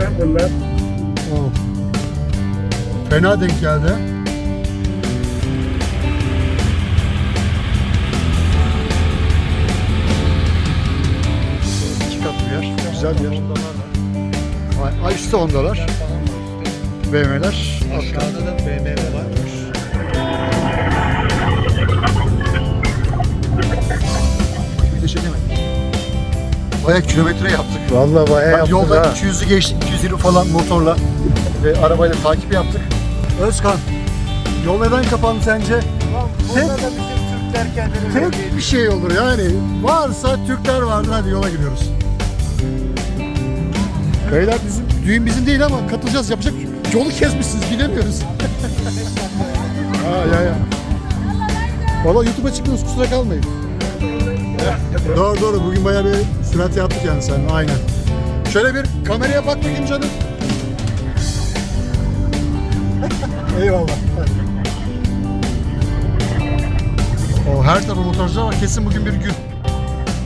lan bunlar. Oh. Fena denk geldi. İki katlı bir yer. Güzel bir yer. Ay, üstte ondalar. BMW'ler. Aşağıda da BMW var. Bir de şey demedim. Bayağı kilometre yaptık. Vallahi bayağı Bak, yolda 200'ü geçtik, 220 falan motorla ve arabayla takip yaptık. Özkan, yol neden kapandı sence? Burada da bizim Türkler kendini Tek bir şey olur yani. Varsa Türkler vardır hadi yola gidiyoruz. Beyler bizim, düğün bizim değil ama katılacağız yapacak. şey. Yolu kesmişsiniz gidemiyoruz. ha ya ya. Valla YouTube'a çıktınız kusura kalmayın. Doğru doğru bugün bayağı bir sürat yaptık yani sen aynen. Şöyle bir kameraya bak bakayım canım. Eyvallah. O her tarafta motorcular var. Kesin bugün bir gün.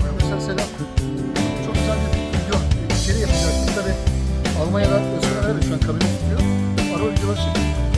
Arkadaşlar selam. Çok güzel bir video. İçeri yapacaktık tabi. Almanya'da Özgür Ömer de şu an kamera tutuyor. Araba videolar çekiyor.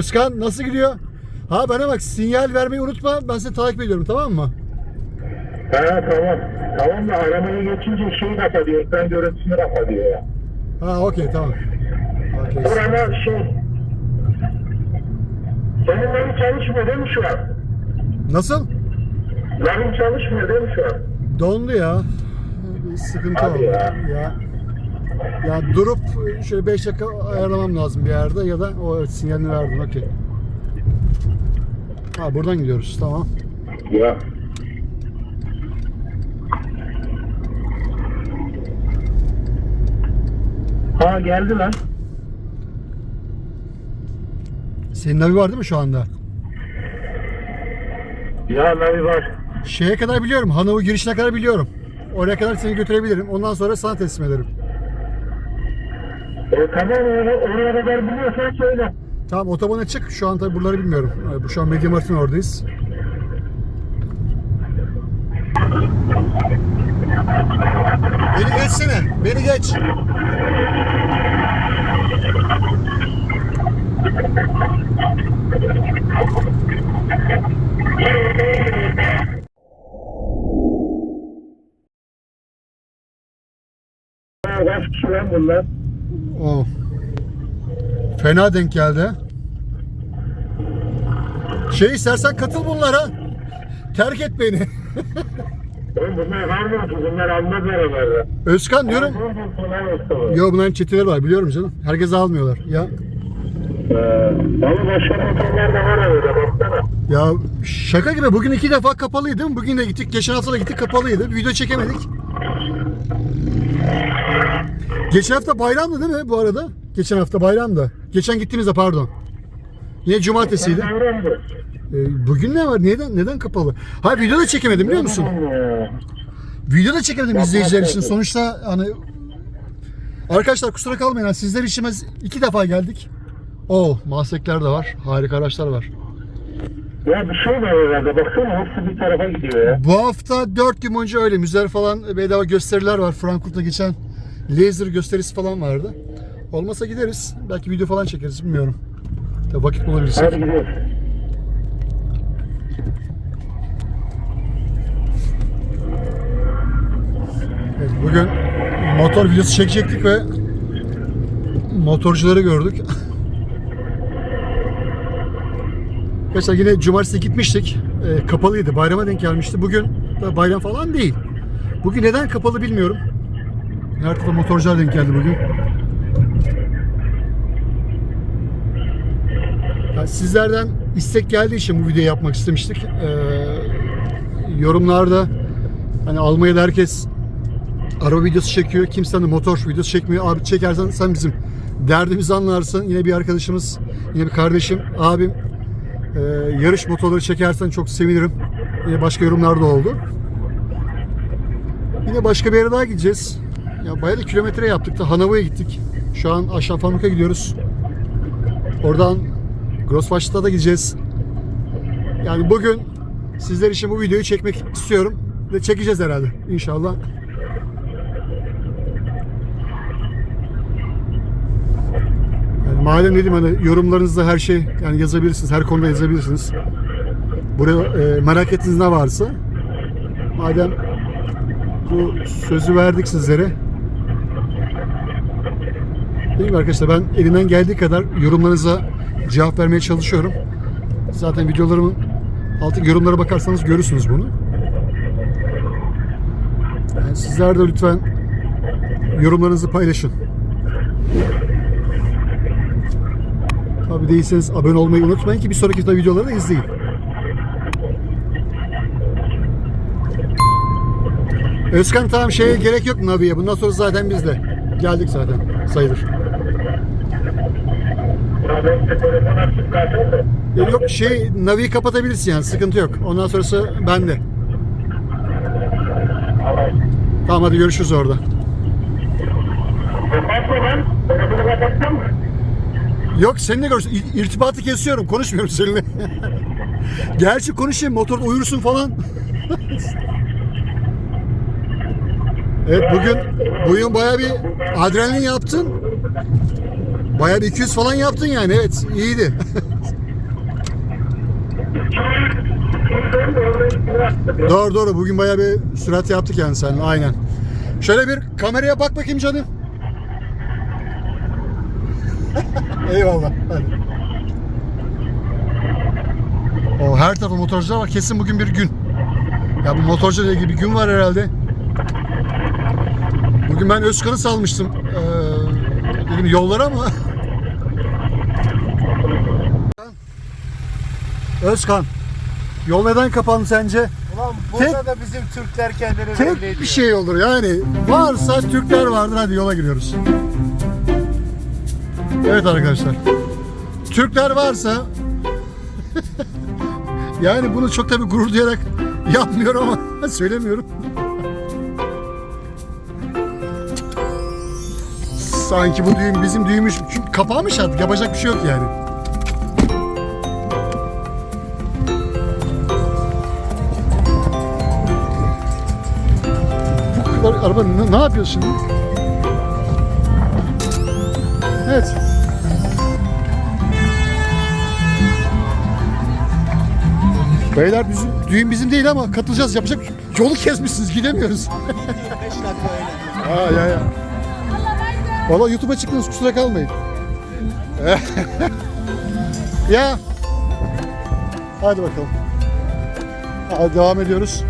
Özkan nasıl gidiyor? Ha bana bak sinyal vermeyi unutma. Ben seni takip ediyorum tamam mı? Ha tamam. Tamam da aramaya geçince şey kapatıyor. Ben görüntüsünü kapatıyor ya. Ha okey tamam. Okey. Burada şey... Senin lavın çalışmıyor değil mi şu an? Nasıl? Lavın çalışmıyor değil mi şu an? Dondu ya. Bir sıkıntı Hadi oldu. ya. ya. Ya durup şöyle 5 dakika ayarlamam lazım bir yerde ya da o evet, sinyalini verdin okey. Ha buradan gidiyoruz tamam. Ya. Ha geldi lan. Senin navi var değil mi şu anda? Ya Navi var. Şeye kadar biliyorum. Hanover girişine kadar biliyorum. Oraya kadar seni götürebilirim. Ondan sonra sana teslim ederim. E, tamam oraya, oraya kadar biliyorsan söyle. Tamam otobana çık. Şu an tabii buraları bilmiyorum. Ee, Bu şu an Media Mart'ın oradayız. Beni geçsene. Beni geç. Kaç kişi lan bunlar? O. Fena denk geldi. Şey istersen katıl bunlara. Terk et beni. Oğlum bunlar mı? Bunlar almaz arabayla. Özkan diyorum. Yok. Yo bunların çeteleri var biliyorum canım. Herkes almıyorlar. Ya Ama başka motorlar da var arada baksana. Ya şaka gibi bugün iki defa kapalıydı değil mi? Bugün de gittik. Geçen hafta da gittik kapalıydı. Video çekemedik. Geçen hafta bayramdı değil mi bu arada? Geçen hafta bayramdı. Geçen gittiğimizde pardon. Yine cumartesiydi. Ee, bugün ne var? Neden neden kapalı? Ha video da çekemedim biliyor musun? Video da çekemedim izleyiciler için. Sonuçta hani Arkadaşlar kusura kalmayın. hani Sizler için iki defa geldik. O Masekler de var. Harika araçlar var. Ya bir şey var herhalde. Baksana hepsi bir tarafa gidiyor ya. Bu hafta 4 gün boyunca öyle müzeler falan bedava gösteriler var. Frankfurt'ta geçen laser gösterisi falan vardı. Olmasa gideriz. Belki video falan çekeriz bilmiyorum. Tabii vakit bulabilirsek. Hadi gidiyoruz. Evet, bugün motor videosu çekecektik ve motorcuları gördük. Arkadaşlar yine cumartesi gitmiştik. Ee, kapalıydı. Bayrama denk gelmişti. Bugün da bayram falan değil. Bugün neden kapalı bilmiyorum. Her tarafta motorcular denk geldi bugün. Ya sizlerden istek geldiği için bu videoyu yapmak istemiştik. Ee, yorumlarda hani Almanya'da herkes araba videosu çekiyor. Kimse de motor videosu çekmiyor. Abi çekersen sen bizim derdimizi anlarsın. Yine bir arkadaşımız, yine bir kardeşim, abim e, yarış motorları çekersen çok sevinirim. Yine başka yorumlar da oldu. Yine başka bir yere daha gideceğiz. Ya bayağı da kilometre yaptık da Hanova'ya gittik. Şu an aşağı Famuk'a gidiyoruz. Oradan Grosswacht'a da gideceğiz. Yani bugün sizler için bu videoyu çekmek istiyorum. Ve çekeceğiz herhalde inşallah. Madem dedim hani yorumlarınızda her şey yani yazabilirsiniz. Her konuda yazabilirsiniz. Buraya e, merak ettiğiniz ne varsa madem bu sözü verdik sizlere. Değil mi arkadaşlar ben elimden geldiği kadar yorumlarınıza cevap vermeye çalışıyorum. Zaten videolarımın altı yorumlara bakarsanız görürsünüz bunu. Yani sizler de lütfen yorumlarınızı paylaşın. Tabi değilseniz abone olmayı unutmayın ki bir sonraki de videoları da izleyin. Özkan tamam şeye gerek yok Navi'ye. Bundan sonra zaten biz de. Geldik zaten sayılır. Ya ben yok şey Navi'yi kapatabilirsin yani sıkıntı yok. Ondan sonrası bende. Tamam hadi görüşürüz orada. Kapatma lan. Telefonu kapatsam mı? Yok seninle görüş. İ- irtibatı kesiyorum. Konuşmuyorum seninle. Gerçi konuşayım motorda uyursun falan. evet bugün bugün bayağı bir adrenalin yaptın. Bayağı bir 200 falan yaptın yani. Evet iyiydi. doğru doğru bugün bayağı bir sürat yaptık yani seninle aynen. Şöyle bir kameraya bak bakayım canım. Eyvallah. Hadi. O her tarafta motorcular var. Kesin bugün bir gün. Ya bu motorcuyla ilgili bir gün var herhalde. Bugün ben Özkan'ı salmıştım. Ee, dedim yollara ama. Özkan. Yol neden kapandı sence? Ulan burada Tek- da bizim Türkler kendini Tek bir şey olur yani. Varsa Türkler vardır hadi yola giriyoruz. Evet arkadaşlar. Türkler varsa yani bunu çok tabii gurur duyarak yapmıyorum ama söylemiyorum. Sanki bu düğün bizim düğünmüş. Çünkü kapağmış artık yapacak bir şey yok yani. Bu kadar araba ne, ne yapıyor şimdi? Evet. Beyler bizim, düğün bizim değil ama katılacağız. Yapacak yolu kesmişsiniz gidemiyoruz. 5 dakika öyle. Ha ya ya. Valla YouTube'a çıktınız kusura kalmayın. ya. Hadi bakalım. Hadi devam ediyoruz.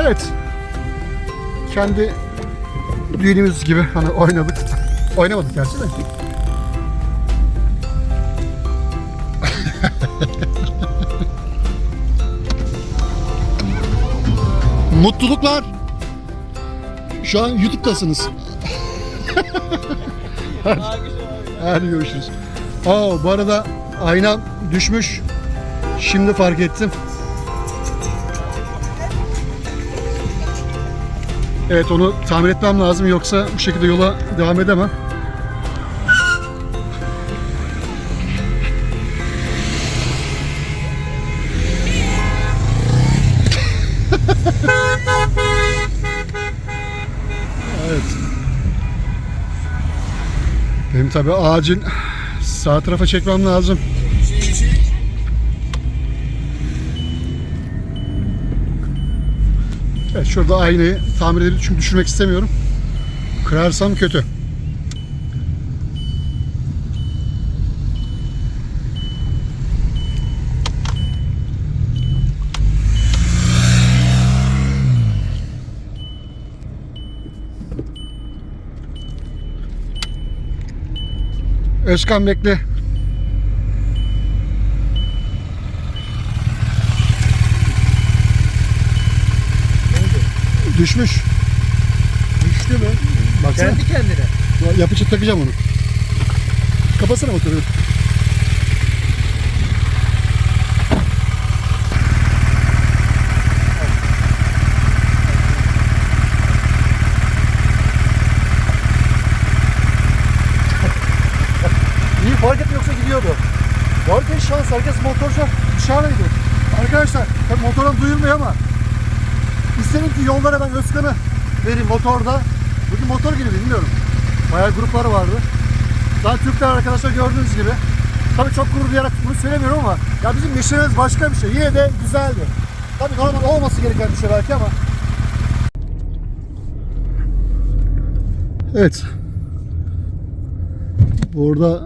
Evet. Kendi düğünümüz gibi hani oynadık. Oynamadık gerçi de. Mutluluklar. Şu an YouTube'dasınız. hadi görüşürüz. Aa, bu arada aynam düşmüş. Şimdi fark ettim. Evet onu tamir etmem lazım yoksa bu şekilde yola devam edemem. Evet. Benim tabi acil sağ tarafa çekmem lazım. Evet şurada aynayı tamir edip çünkü düşürmek istemiyorum. Kırarsam kötü. Özkan bekle. Düşmüş. Düştü mü? Baksana. Kendi kendine. Yapıcı takacağım onu. Kapatsana motoru. İyi fark etme yoksa gidiyordu. Bu şans herkes motorcu dışarıdaydı. Arkadaşlar tabii motorun duyulmuyor ama istedim ki yollara ben Özkan'ı vereyim motorda. Bugün motor günü bilmiyorum. Bayağı grupları vardı. Zaten Türkler arkadaşlar gördüğünüz gibi. Tabii çok gurur duyarak bunu söylemiyorum ama ya bizim neşemiz başka bir şey. Yine de güzeldi. Tabii normal olması gereken bir şey belki ama. Evet. Burada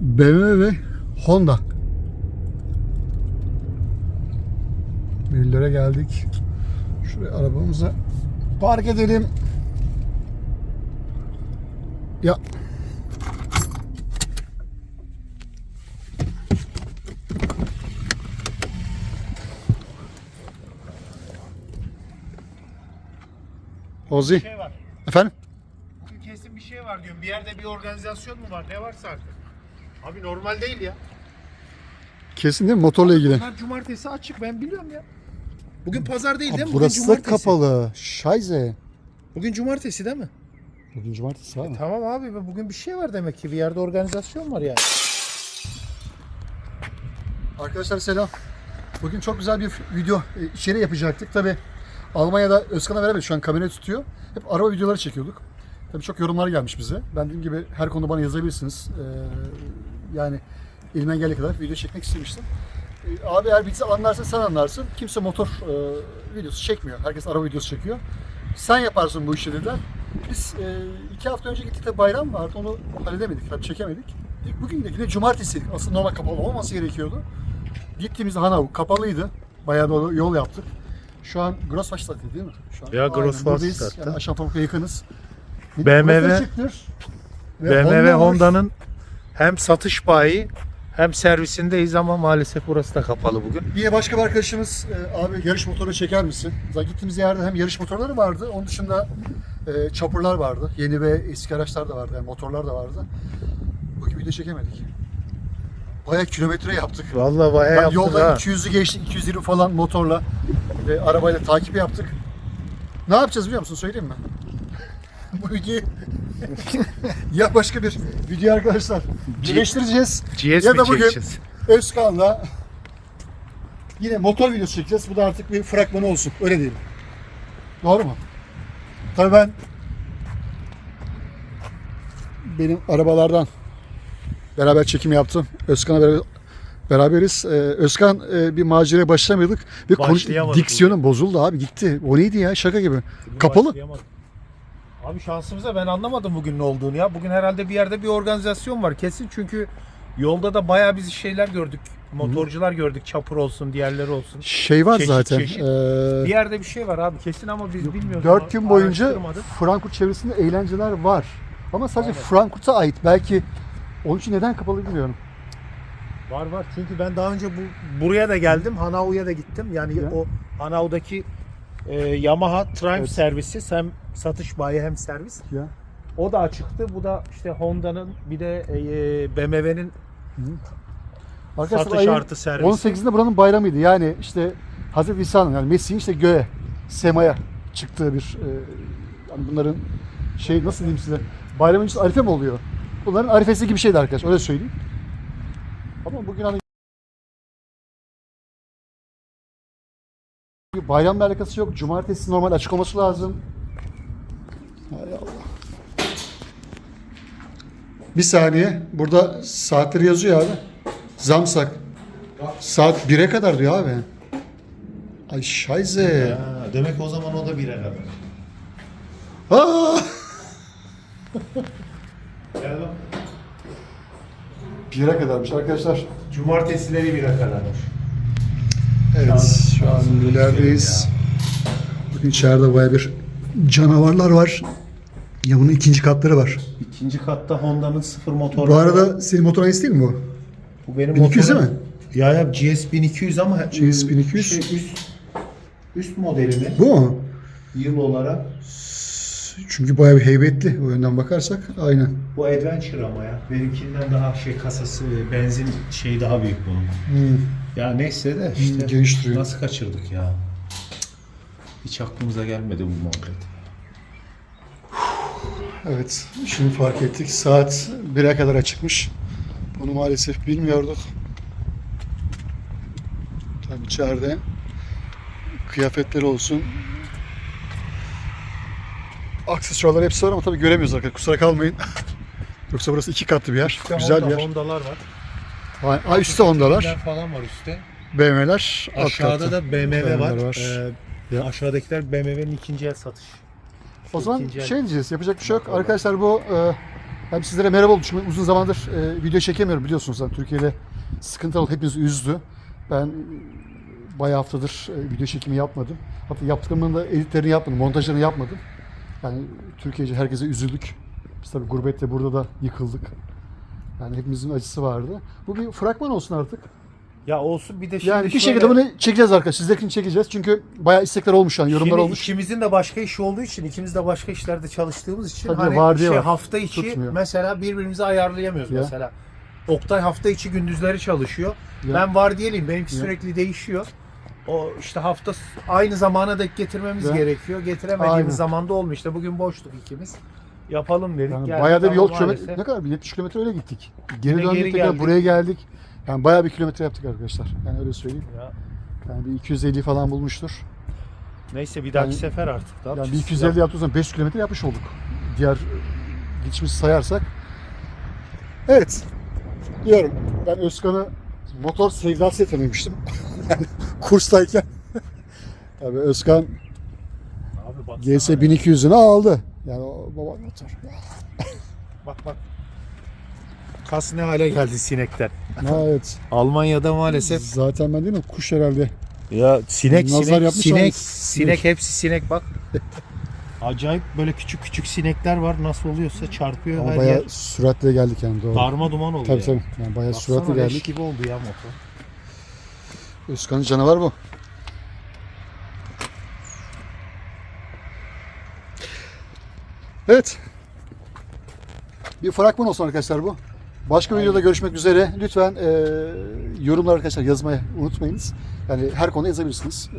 BMW ve Honda. Millere geldik. Şuraya arabamıza park edelim. Ya Ozi. şey var. Efendim? Bugün kesin bir şey var diyorum. Bir yerde bir organizasyon mu var? Ne varsa artık. Abi normal değil ya. Kesin değil mi? Motorla ilgili. Bunlar cumartesi açık ben biliyorum ya. Bugün pazar değil değil mi? Bugün burası da cumartesi. kapalı. Şayze. Bugün cumartesi değil mi? Bugün cumartesi var mı? Tamam abi bugün bir şey var demek ki. Bir yerde organizasyon var yani. Arkadaşlar selam. Bugün çok güzel bir video e, içeri yapacaktık. Tabi Almanya'da Özkan'la beraber şu an kamera tutuyor. Hep araba videoları çekiyorduk. Tabii çok yorumlar gelmiş bize. Ben dediğim gibi her konuda bana yazabilirsiniz. Ee, yani elimden geldiği kadar video çekmek istemiştim. Ee, abi eğer bizi anlarsın sen anlarsın. Kimse motor e, videosu çekmiyor. Herkes araba videosu çekiyor. Sen yaparsın bu işi dediler. Biz e, iki hafta önce gittik de bayram vardı. Onu halledemedik. Tabii çekemedik. Bugün de yine cumartesiydik. Aslında normal kapalı olması gerekiyordu. Gittiğimizde Hanav kapalıydı. Bayağı da yol yaptık. Şu an Grosswaschstadt değil mi? Şu an. Ya, buradayız. Yani Aşağıdaki'ye yakınız. BMW BMW Honda. Honda'nın hem satış bayi hem servisindeyiz ama maalesef burası da kapalı bugün. Yine başka bir arkadaşımız e, abi yarış motoru çeker misin? Zaten gittiğimiz yerde hem yarış motorları vardı. Onun dışında e, chopper'lar vardı. Yeni ve eski araçlar da vardı. Yani motorlar da vardı. Bugün video çekemedik. Bayağı kilometre yaptık. Vallahi bayağı Ben yaptık yolda ha. 200'ü geçtik, 220 falan motorla ve arabayla takip yaptık. Ne yapacağız biliyor musun? Söyleyeyim mi? Bu videoyu ya başka bir video arkadaşlar birleştireceğiz GS ya da bugün çekeceğiz? Özkan'la yine motor videosu çekeceğiz. Bu da artık bir fragmanı olsun. Öyle diyelim. Doğru mu? Tabii ben benim arabalardan beraber çekim yaptım. Özkan'la beraber beraberiz. Ee, Özkan e, bir maceraya başlamıyorduk ve Başlayamadık diksiyonum bozuldu abi gitti. O neydi ya şaka gibi. Kapalı. Abi şansımıza ben anlamadım bugün ne olduğunu ya. Bugün herhalde bir yerde bir organizasyon var kesin çünkü yolda da bayağı biz şeyler gördük. Motorcular gördük. Çapur olsun, diğerleri olsun. Şey var Çeşit zaten. çeşit. ee, Bir yerde bir şey var abi kesin ama biz bilmiyoruz. 4 gün boyunca Araştırmadık. Frankfurt çevresinde eğlenceler var. Ama sadece Frankfurt'a ait. Belki onun için neden kapalı bilmiyorum. Var var çünkü ben daha önce bu buraya da geldim. Hanau'ya da gittim. Yani Ya. o Hanau'daki e, Yamaha Triumph Evet. servisi hem satış bayi hem servis. Ya. O da açıktı. Bu da işte Honda'nın bir de e, BMW'nin Arkadaşlar satış ayın artı servisi. 18'inde buranın bayramıydı. Yani işte Hazreti İsa'nın yani Mesih'in işte göğe, semaya çıktığı bir e, yani bunların şey nasıl diyeyim size bayramın için arife mi oluyor? Bunların arifesi gibi şeydi arkadaş öyle söyleyeyim. Ama bugün hani bayramla alakası yok. Cumartesi normal açık olması lazım. Hay Allah. Bir saniye. Burada saatleri yazıyor abi. Zamsak. Saat 1'e kadar diyor abi. Ay şayze. demek o zaman o da bire kadar. Aa! Gel bak. 1'e kadarmış arkadaşlar. Cumartesileri bire kadarmış. Evet şu an ilerdeyiz. Bugün içeride baya bir canavarlar var. Ya bunun ikinci katları var. İkinci katta Honda'nın sıfır motoru. Bu arada senin motor aynısı değil mi bu? bu benim 1200 motorum. değil mi? Ya ya GS 1200 ama GS 1200. şey, üst üst modeli mi? Bu mu? Yıl olarak Çünkü bayağı bir heybetli o yönden bakarsak. Aynen. bu Adventure ama ya. Benimkinden daha şey kasası benzin şeyi daha büyük bunun. Hmm. Ya neyse de işte geniş duruyor. nasıl kaçırdık ya. Hiç aklımıza gelmedi bu muhabbet. Evet, şimdi fark ettik. Saat 1'e kadar açıkmış. Bunu maalesef bilmiyorduk. Tabii içeride kıyafetleri olsun. Aksesuarlar hepsi var ama tabii göremiyoruz arkadaşlar. Kusura kalmayın. Yoksa burası iki katlı bir yer. Güzel bir yer. Honda'lar var. Ay, ay üstte Hondalar falan var üstte. BMW'ler Aşağıda da BMW var. Var. Ee, Ya. Aşağıdakiler BMW'nin ikinci el satış. O zaman İkinci el. şey diyeceğiz, yapacak bir şey yok. Arkadaşlar bu e, hem sizlere merhaba oldu. Çünkü uzun zamandır e, video çekemiyorum biliyorsunuz. Yani Türkiye'de sıkıntı oldu. Hepiniz üzdü. Ben e, bayağı haftadır e, video çekimi yapmadım. Hatta yaptıklarımın da editlerini yapmadım, montajlarını yapmadım. Yani Türkiye'ce herkese üzüldük. Biz tabii gurbette burada da yıkıldık. Yani hepimizin acısı vardı. Bu bir fragman olsun artık. Ya olsun bir de şimdi Yani bir şöyle- şekilde bunu çekeceğiz arkadaşlar. Sizlerkini çekeceğiz. Çünkü bayağı istekler olmuş yani, yorumlar Şimdi olmuş. ikimizin de başka işi olduğu için, ikimiz de başka işlerde çalıştığımız için Tabii hani vardiya şey var. hafta içi Tutmuyor. mesela birbirimizi ayarlayamıyoruz Ya. mesela. Oktay hafta içi gündüzleri çalışıyor. Ya. Ben var diyelim benimki Ya. sürekli değişiyor. O işte hafta s- aynı zamana denk getirmemiz Ya. gerekiyor. Getiremediğimiz Aynen. zamanda olmuyor. İşte bugün boştuk ikimiz. Yapalım dedik. Yani Geldik bayağı da bir yol ama kilometre maalesef- ne kadar bir 70 kilometre öyle gittik. Geri Yine döndük geri tekrar geldik. buraya geldik. Yani bayağı bir kilometre yaptık arkadaşlar. Yani öyle söyleyeyim. Ya. Yani bir 250 falan bulmuştur. Neyse bir dahaki Yani- sefer artık. Ne Yani yapacağız? bir 250 yaptığımız zaman 500 kilometre yapmış olduk. Diğer gidişimizi sayarsak. Evet. Diyorum. Ben Özkan'ı motor sevdası tanımıştım. yani kurstayken. Tabii Özkan Abi baksana GS ya. 1200'ünü aldı. Yani o baba motor. Bak bak. Kas ne hale geldi sinekten. Evet. Almanya'da maalesef Zaten ben değil mi? Kuş herhalde. Ya sinek Nazar sinek yapmış sinek sinek hepsi sinek bak. Acayip böyle küçük küçük sinekler var. Nasıl oluyorsa çarpıyor Ama her bayağı yer. süratle geldik yani doğru. Darma duman oluyor. Tabii yani. tabii. Yani bayağı Baksana süratle leş geldik. gibi oldu ya motor. Özkan'ın canavar bu. Evet. Bir fragman olsun arkadaşlar bu. Başka bir videoda görüşmek üzere. Lütfen e, yorumlar arkadaşlar yazmayı unutmayınız. Yani her konuda yazabilirsiniz.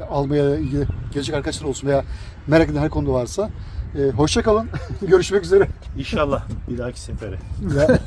E, almaya ilgili gelecek arkadaşlar olsun veya merak eden her konuda varsa. E, hoşça kalın. görüşmek üzere. İnşallah bir dahaki sefere.